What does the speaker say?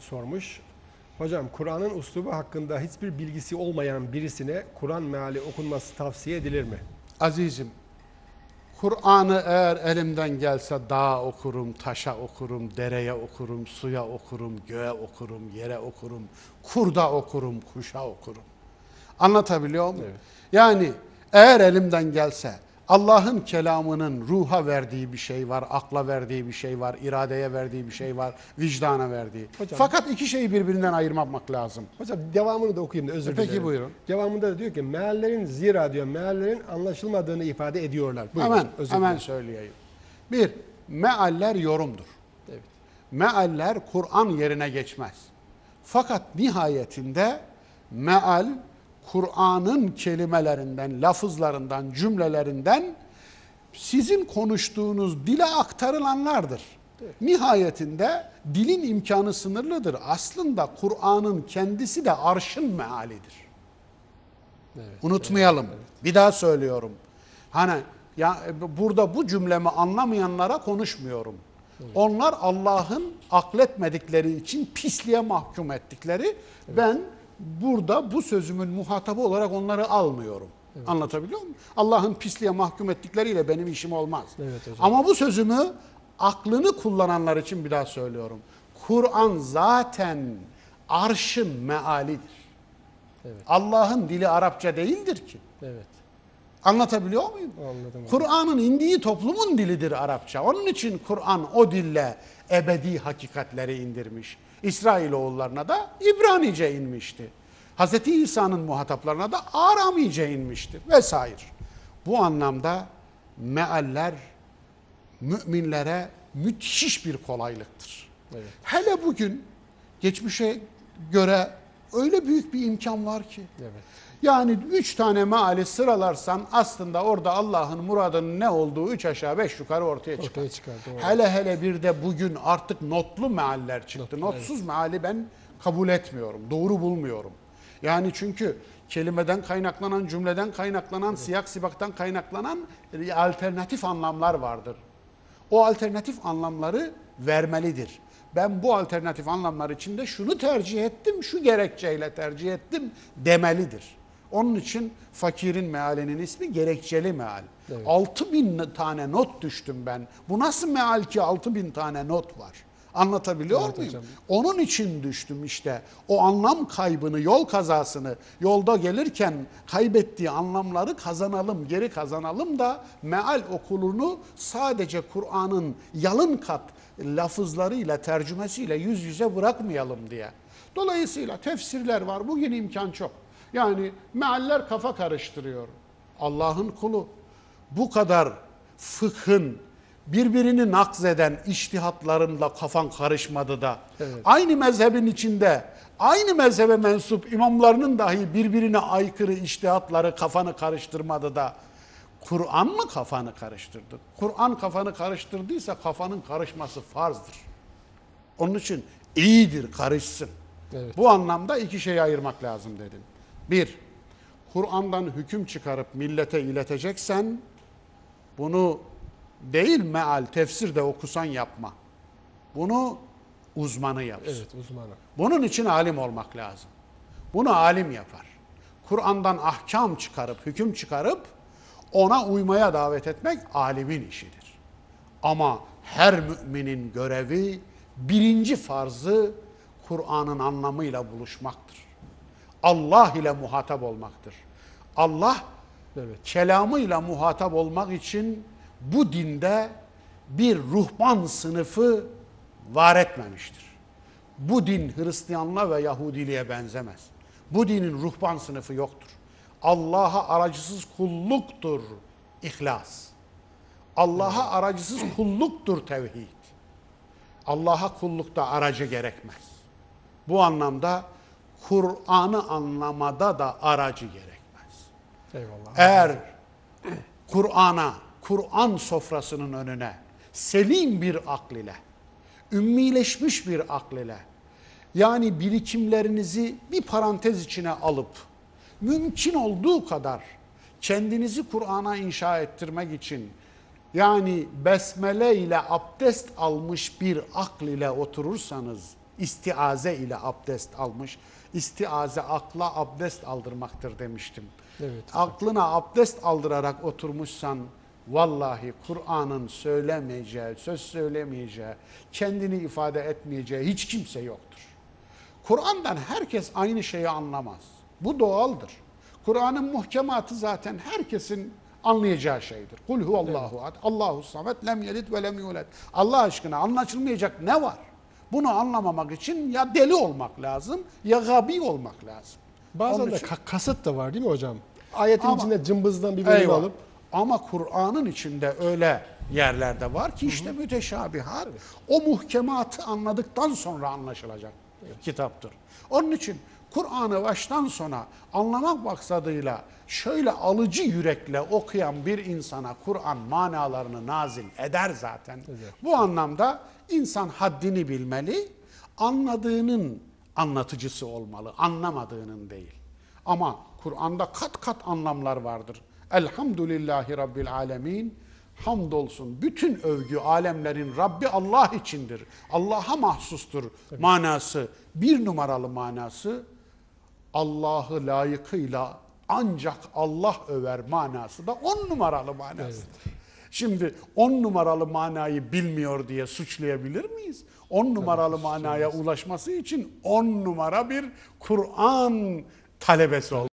sormuş. Hocam Kur'an'ın uslubu hakkında hiçbir bilgisi olmayan birisine Kur'an meali okunması tavsiye edilir mi? Azizim, Kur'an'ı eğer elimden gelse dağa okurum, taşa okurum, dereye okurum, suya okurum, göğe okurum, yere okurum, kurda okurum, kuşa okurum. Anlatabiliyor muyum? Evet. Yani eğer elimden gelse Allah'ın kelamının ruha verdiği bir şey var, akla verdiği bir şey var, iradeye verdiği bir şey var, vicdana verdiği. Hocam- Fakat iki şeyi birbirinden ayırmamak lazım. Hocam devamını da okuyayım da özür E, peki, dilerim. buyurun. Devamında da diyor ki meallerin zira diyor meallerin anlaşılmadığını ifade ediyorlar. Buyurun, hemen özür hemen dilerim. söyleyeyim. Bir, mealler yorumdur. Evet. Mealler Kur'an yerine geçmez. Fakat nihayetinde meal Kur'an'ın kelimelerinden, lafızlarından, cümlelerinden sizin konuştuğunuz dile aktarılanlardır. Nihayetinde dilin imkanı sınırlıdır. Aslında Kur'an'ın kendisi de arşın mealidir. Evet. Unutmayalım. Bir daha söylüyorum. Hani ya burada bu cümlemi anlamayanlara konuşmuyorum. Onlar Allah'ın akletmedikleri için pisliğe mahkum ettikleri. Ben burada bu sözümün muhatabı olarak onları almıyorum. Anlatabiliyor muyum? Allah'ın pisliğe mahkum ettikleriyle benim işim olmaz. Evet hocam. Ama bu sözümü aklını kullananlar için bir daha söylüyorum. Kur'an zaten arşın mealidir. Evet. Allah'ın dili Arapça değildir ki. Evet. Anlatabiliyor muyum? Anladım. Kur'an'ın indiği toplumun dilidir Arapça. Onun için Kur'an o dille ebedi hakikatleri indirmiş. İsrailoğullarına da İbranice inmişti. Hz. İsa'nın muhataplarına da Aramice inmişti vesaire. Bu anlamda mealler müminlere müthiş bir kolaylıktır. Evet. Hele bugün geçmişe göre öyle büyük bir imkan var ki. Evet. Yani üç tane meali sıralarsan aslında orada Allah'ın muradının ne olduğu üç aşağı beş yukarı ortaya çıkar. Ortaya çıkar. Doğru. Hele hele bir de bugün artık notlu mealler çıktı. Notlu, Notsuz meali ben kabul etmiyorum. Doğru bulmuyorum. Yani çünkü kelimeden kaynaklanan, cümleden kaynaklanan, siyak sibaktan kaynaklanan alternatif anlamlar vardır. O alternatif anlamları vermelidir. Ben bu alternatif anlamlar içinde şunu tercih ettim, şu gerekçeyle tercih ettim demelidir. Onun için fakirin mealinin ismi gerekçeli meal. Evet. 6000 tane not düştüm ben. Bu nasıl meal ki 6000 tane not var? Anlatabiliyor Evet muyum? hocam. Onun için düştüm işte. O anlam kaybını, yol kazasını yolda gelirken kaybettiği anlamları kazanalım, geri kazanalım da meal okulunu sadece Kur'an'ın yalın kat lafızlarıyla, tercümesiyle yüz yüze bırakmayalım diye. Dolayısıyla tefsirler var. Bugün imkan çok. Yani mealler kafa karıştırıyor. Allah'ın kulu bu kadar fıkhın birbirini nakzeden iştihatlarında kafan karışmadı da Evet. aynı mezhebin içinde aynı mezhebe mensup imamlarının dahi birbirine aykırı iştihatları kafanı karıştırmadı da Kur'an mı kafanı karıştırdı? Kur'an kafanı karıştırdıysa kafanın karışması farzdır. Onun için iyidir karışsın. Evet. Bu anlamda iki şeyi ayırmak lazım dedim. Bir, Kur'an'dan hüküm çıkarıp millete ileteceksen bunu değil meal, tefsir de okusan yapma. Bunu uzmanı yapsın. Evet uzmanı. Bunun için alim olmak lazım. Bunu alim yapar. Kur'an'dan ahkam çıkarıp, hüküm çıkarıp ona uymaya davet etmek alimin işidir. Ama her müminin görevi, birinci farzı Kur'an'ın anlamıyla buluşmaktır. Allah ile muhatap olmaktır. Allah Evet. kelamıyla muhatap olmak için bu dinde bir ruhban sınıfı var etmemiştir. Bu din Hristiyanlığa ve Yahudiliğe benzemez. Bu dinin ruhban sınıfı yoktur. Allah'a aracısız kulluktur ihlas. Allah'a aracısız kulluktur tevhid. Allah'a kullukta aracı gerekmez. Bu anlamda Kur'an'ı anlamada da aracı gerekmez. Eyvallah. Eğer Kur'an'a, Kur'an sofrasının önüne selim bir akl ile, ümmileşmiş bir akl ile, yani birikimlerinizi bir parantez içine alıp, mümkün olduğu kadar kendinizi Kur'an'a inşa ettirmek için, yani besmele ile abdest almış bir akl ile oturursanız, istiaze ile abdest almış. İstiaze akla abdest aldırmaktır demiştim. Evet. Aklına abdest aldırarak oturmuşsan vallahi Kur'an'ın söylemeyeceği, söz söylemeyeceği, kendini ifade etmeyeceği hiç kimse yoktur. Kur'an'dan herkes aynı şeyi anlamaz. Bu doğaldır. Kur'an'ın muhkematı zaten herkesin anlayacağı şeydir. Kul huvallahu ahad, Allahu samet, lem yelid ve lem yulad. Allah aşkına anlaşılmayacak ne var? Bunu anlamamak için ya deli olmak lazım ya gabi olmak lazım. Bazen Onun de için- ka- kasıt da var değil mi hocam? Ayetin Ama- içinde cımbızdan bir bölüm Eyvallah. alıp Ama Kur'an'ın içinde öyle yerlerde var ki işte müteşabihat o muhkematı anladıktan sonra anlaşılacak kitaptır. Onun için Kur'an'ı baştan sona anlamak maksadıyla şöyle alıcı yürekle okuyan bir insana Kur'an manalarını nazil eder zaten. Bu anlamda insan haddini bilmeli, anladığının anlatıcısı olmalı, anlamadığının değil. Ama Kur'an'da kat kat anlamlar vardır. Elhamdülillahi Rabbil Alemin. Hamdolsun. Bütün övgü alemlerin Rabbi Allah içindir. Allah'a mahsustur manası. Bir numaralı manası Allah'ı layıkıyla ancak Allah över manası da on numaralı manası. Şimdi on numaralı manayı bilmiyor diye suçlayabilir miyiz? On numaralı manaya ulaşması için on numara bir Kur'an talebesi olması